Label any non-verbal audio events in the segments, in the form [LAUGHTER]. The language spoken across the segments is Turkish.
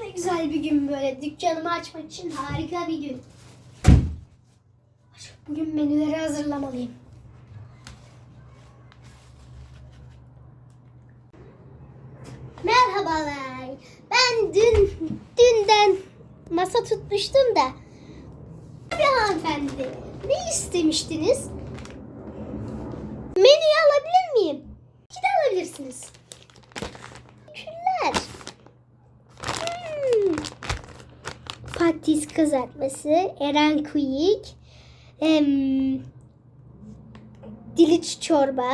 ne güzel bir gün böyle. Dükkanımı açmak için harika bir gün. Bugün menüleri hazırlamalıyım. Merhabalar. Ben dün dünden masa tutmuştum da. Bir hanımefendi. Ne istemiştiniz? Menüyü alabilir miyim? İki de alabilirsiniz. Teşekkürler. Hmm. Patates kızartması, Eren Kuyik, em, diliç çorba.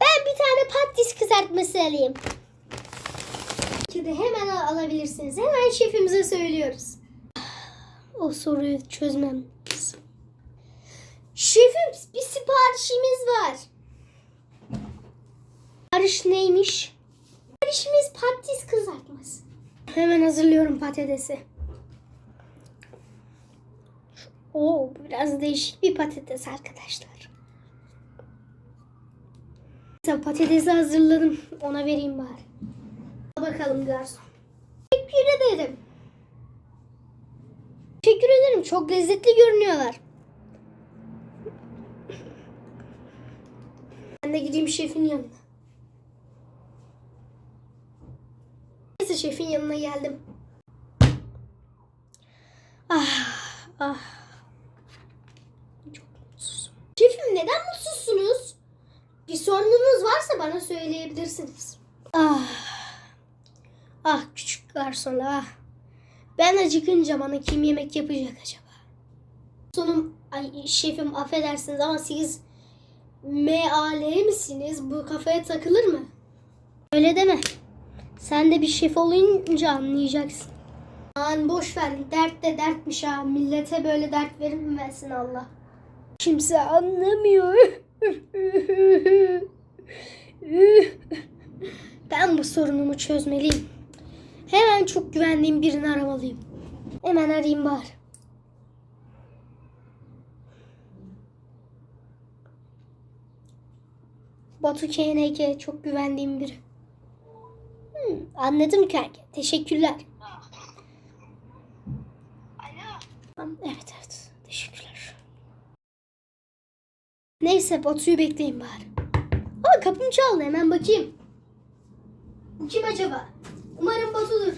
Ben bir tane patates kızartması alayım. İki de hemen al- alabilirsiniz. Hemen şefimize söylüyoruz. O soruyu çözmem. Şefim bir siparişimiz var. Sipariş neymiş? Siparişimiz patates kızartması. Hemen hazırlıyorum patatesi. Oo, biraz değişik bir patates arkadaşlar. Sen patatesi hazırladım. Ona vereyim bari. Al bakalım garson. Teşekkür ederim. Teşekkür ederim. Çok lezzetli görünüyorlar. Ben de gideyim şefin yanına. Neyse şefin yanına geldim. Ah, ah. Çok mutsuzum. Şefim neden mutsuzsunuz? Bir sorununuz varsa bana söyleyebilirsiniz. Ah. Ah küçük garson ah. Ben acıkınca bana kim yemek yapacak acaba? Sonum ay şefim affedersiniz ama siz MAL misiniz? Bu kafaya takılır mı? Öyle deme. Sen de bir şef olunca anlayacaksın. Aman boş ver. Dert de dertmiş ha. Millete böyle dert verilmesin Allah. Kimse anlamıyor. Ben bu sorunumu çözmeliyim. Hemen çok güvendiğim birini aramalıyım. Hemen arayayım bari. Batu KNK çok güvendiğim biri. Anladım kanka. Teşekkürler. Alo. Evet evet. Teşekkürler. Neyse Batu'yu bekleyin bari. Aa kapım çaldı hemen bakayım. Bu kim acaba? Umarım Batu'dur.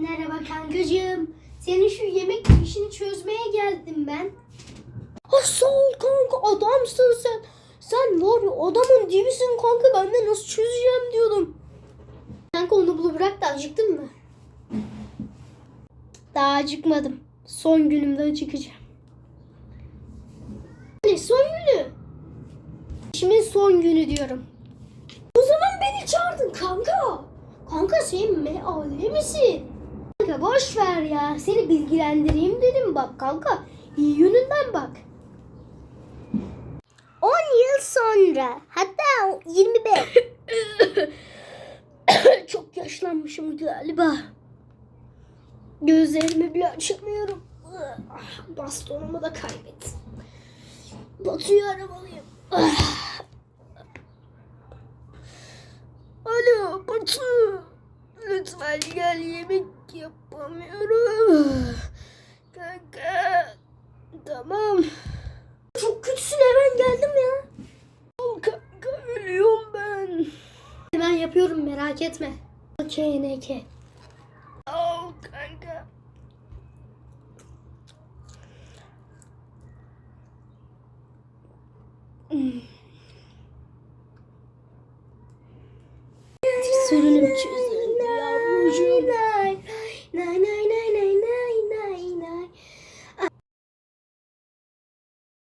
Merhaba kankacığım. Senin şu yemek işini çözmeye geldim ben. Ha sağ ol kanka adamsın sen. Sen var ya adamın dibisin kanka ben de nasıl çözeceğim diyordum. Kanka onu bulu bırak da acıktın mı? Daha acıkmadım. Son günümde acıkacağım. Ne son günü? İşimin son günü diyorum. O zaman beni çağırdın kanka. Kanka sen MAL misin? Kanka boş ver ya. Seni bilgilendireyim dedim bak kanka. İyi yönünden bak. 10 yıl sonra hatta 25 [COUGHS] Çok yaşlanmışım galiba. Gözlerimi bile açamıyorum. Bastonumu da kaybettim. Batu'yu aramalıyım. Ah. Alo Batu. Lütfen gel yemek yapamıyorum. Kanka. Tamam. Çok kötüsün hemen geldim ya. Al kanka ölüyorum ben. Yapıyorum merak etme. KNK. Al kanka. Sorunum çöz.